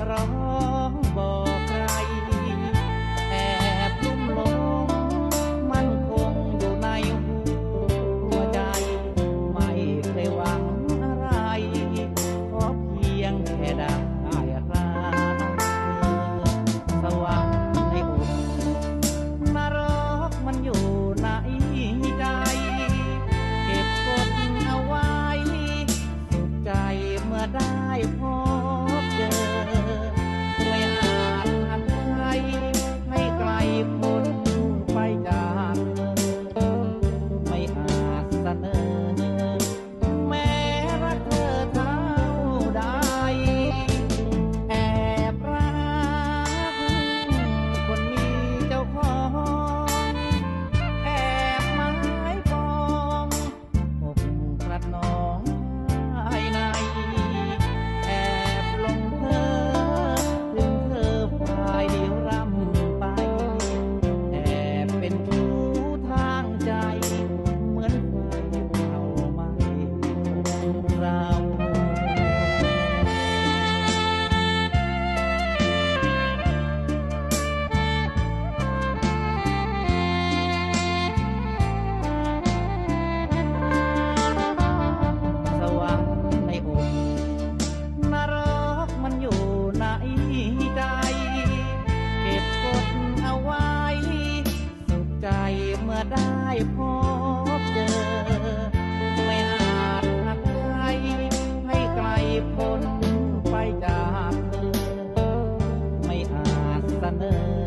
Ramón. ได้พบเจอ ไม่อาจหักใจให้ไกลพ้นไปจากเธอ ไม่อาจเสนอ